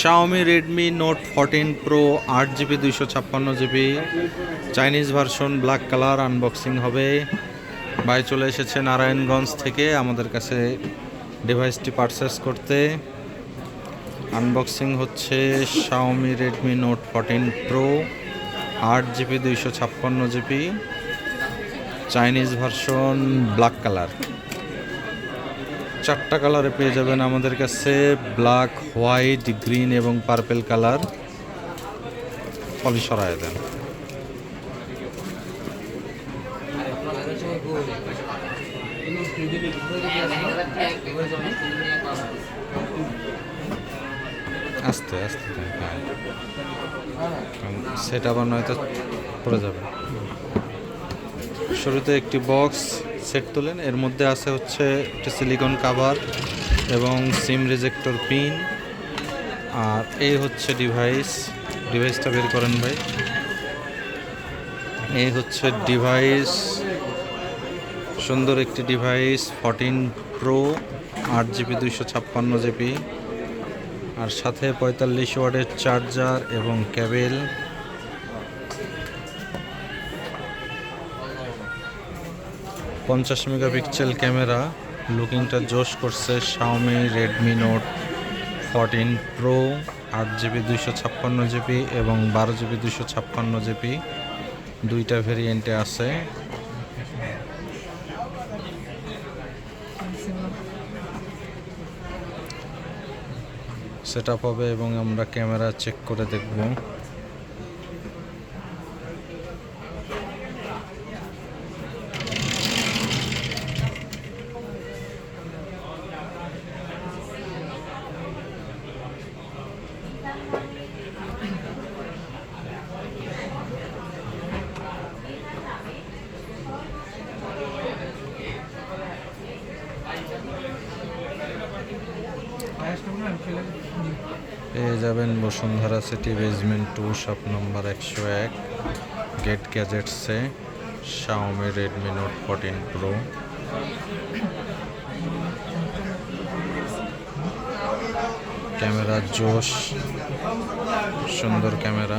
Xiaomi Redmi Note fourteen pro আট GB দুইশো ছাপ্পান্ন GB Chinese version black colour unboxing হবে। ভাই চলে এসেছে নারায়ণগঞ্জ থেকে আমাদের কাছে ডিভাইসটি পারচেস করতে। আনবক্সিং হচ্ছে Xiaomi Redmi Note fourteen pro আট জিবি দুইশো ছাপ্পান্ন GB Chinese version black colour চারটা কালারে পেয়ে যাবেন আমাদের কাছে ব্ল্যাক হোয়াইট গ্রিন এবং পার্পেল কালার। পলি সরায় দেন। আস্তে আস্তে হ্যাঁ আবার নয়তো পড়ে যাবে। শুরুতে একটি বক্স সেট তোলেন। এর মধ্যে আছে হচ্ছে একটি সিলিকন কাভার এবং সিম রিজেক্টর পিন আর এই হচ্ছে ডিভাইস ডিভাইসটা বের করেন ভাই। এই হচ্ছে ডিভাইস সুন্দর একটি ডিভাইস ফোরটিন প্রো আট জিবি, দুইশো ছাপ্পান্ন জিবি। আর সাথে পঁয়তাল্লিশ ওয়ার্ডের চার্জার এবং ক্যাবেল পঞ্চাশ মেগাপিক্সেল ক্যামেরা, লুকিংটা জোশ করছে Xiaomi Redmi Note fourteen pro আট জিবি, দুইশো ছাপ্পান্ন জিবি এবং বারো জিবি, দুইশো ছাপ্পান্ন জিবি। দুইটা ভেরিয়েন্টে আছে। সেট আপ হবে এবং আমরা ক্যামেরা চেক করে দেখব। পেয়ে যাবেন Bashundhara city basement two shop number একশো এক, gate গ্যাজেটসে Xiaomi Redmi Note fourteen pro camera জোশ। সুন্দর ক্যামেরা।